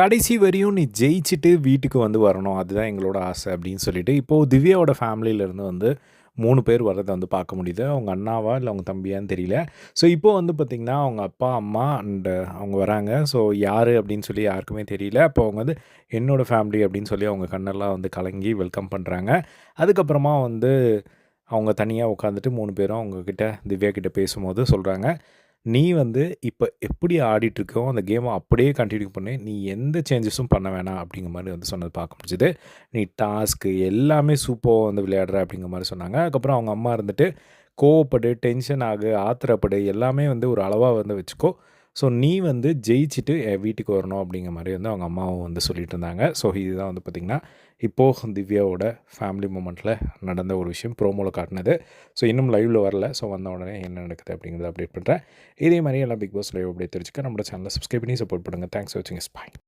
கடைசி வரையும் நீ ஜெயிச்சுட்டு வீட்டுக்கு வந்து வரணும். அதுதான் எங்களோட ஆசை அப்படின்னு சொல்லிட்டு இப்போது திவ்யாவோட ஃபேமிலியிலேருந்து வந்து மூணு பேர் வர்றதை வந்து பார்க்க முடியுது. அவங்க அண்ணாவா இல்லை அவங்க தம்பியான்னு தெரியல. ஸோ இப்போ வந்து பார்த்திங்கன்னா அவங்க அப்பா அம்மா அண்டு அவங்க வராங்க. ஸோ யார் அப்படின்னு சொல்லி யாருக்குமே தெரியல. அப்போ அவங்க வந்து என்னோடய ஃபேமிலி அப்படின்னு சொல்லி அவங்க கண்ணெல்லாம் வந்து கலங்கி வெல்கம் பண்ணுறாங்க அதுக்கப்புறமா வந்து அவங்க தனியாக உட்காந்துட்டு மூணு பேரும் அவங்கக்கிட்ட திவ்யா கிட்டே பேசும்போது சொல்கிறாங்க நீ வந்து இப்போ எப்படி ஆடிட்டுருக்கோ அந்த கேமை அப்படியே கண்டினியூ பண்ணு. நீ எந்த சேஞ்சஸும் பண்ண வேணாம் அப்படிங்கிற மாதிரி வந்து சொன்னது பார்க்க முடிஞ்சுது. நீ டாஸ்க்கு எல்லாமே சூப்பராக வந்து விளையாடுற அப்படிங்கிற மாதிரி சொன்னாங்க. அதுக்கப்புறம் அவங்க அம்மா இருந்துட்டு கோவப்படு டென்ஷன் ஆகு ஆத்திரப்படு எல்லாமே வந்து ஒரு அளவாக வந்து வச்சுக்கோ. ஸோ நீ வந்து ஜெயிச்சுட்டு என் வீட்டுக்கு வரணும் அப்படிங்கிற மாதிரி வந்து அவங்க அம்மாவும் வந்து சொல்லிட்டு இருந்தாங்க ஸோ இதுதான் வந்து பார்த்திங்கன்னா இப்போது திவ்யாவோட ஃபேமிலி மூமெண்ட்டில் நடந்த ஒரு விஷயம். ப்ரோமோவில் காட்டினது. ஸோ இன்னும் லைவில் வரல. ஸோ வந்த உடனே என்ன நடக்குது அப்படிங்கிறத அப்டேட் பண்ணுறேன் இதே மாதிரி எல்லாம் பிக் பாஸ் லைவ் அப்டேட் தெரிஞ்சுக்க நம்மளோட சேனலை சப்ஸ்கிரைப் பண்ணி சப்போர்ட் பண்ணுங்கள் தேங்க்ஸ் வாட்சிங் இஸ் பாய்